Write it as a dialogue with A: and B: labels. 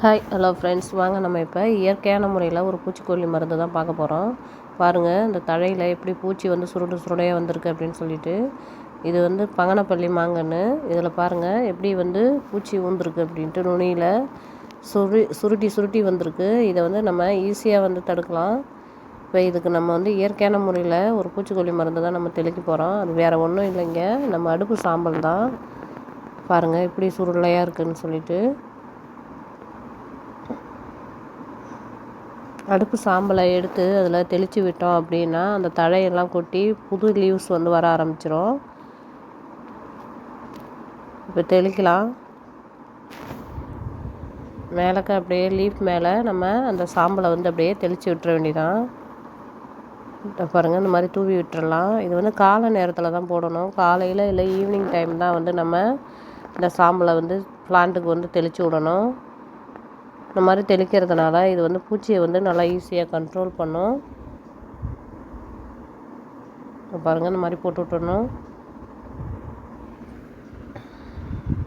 A: Hi hello friends வாங்க நம்ம இப்போ இயற்கையான முறையில் ஒரு பூச்சிக்கொல்லி மருந்து தான் பார்க்க போகிறோம் பாருங்கள் இந்த தழையில் எப்படி பூச்சி வந்து சுருடு சுருடையாக வந்திருக்கு அப்படின்னு சொல்லிட்டு. இது வந்து பங்கனப்பள்ளி மாங்கன்னு. இதில் பாருங்கள் எப்படி வந்து பூச்சி ஊந்துருக்கு அப்படின்ட்டு நுனியில் சுரு சுருட்டி சுருட்டி வந்திருக்கு. இதை வந்து நம்ம ஈஸியாக வந்து தடுக்கலாம். இப்போ இதுக்கு நம்ம வந்து இயற்கையான முறையில் ஒரு பூச்சிக்கொல்லி மருந்து தான் நம்ம தெளிக்க போகிறோம் அது வேறு ஒன்றும் இல்லைங்க. நம்ம அடுப்பு சாம்பல் தான். பாருங்கள் எப்படி சுருளையாக இருக்குதுன்னு சொல்லிட்டு. அடுப்பு சாம்பலை எடுத்து அதில் தெளித்து விட்டோம் அப்படின்னா அந்த தழையெல்லாம் கொட்டி புது லீவ்ஸ் வந்து வர ஆரம்பிச்சிடும் இப்போ தெளிக்கலாம். மேலக்க அப்படியே லீஃப் மேலே நம்ம அந்த சாம்பலை வந்து அப்படியே தெளித்து விட்டுற வேண்டியதான் பாருங்கள் இந்த மாதிரி தூவி விட்டுறலாம். இது வந்து காலை நேரத்தில் தான் போடணும். காலையில் இல்லை ஈவினிங் டைம் தான் வந்து நம்ம இந்த சாம்பலை வந்து பிளான்ட்டுக்கு வந்து தெளித்து விடணும். இந்த மாதிரி தெளிக்கிறதுனால இது வந்து பூச்சியை வந்து நல்லா ஈஸியாக கண்ட்ரோல் பண்ணும். பாருங்கள் இந்த மாதிரி போட்டு விட்டுடணும்.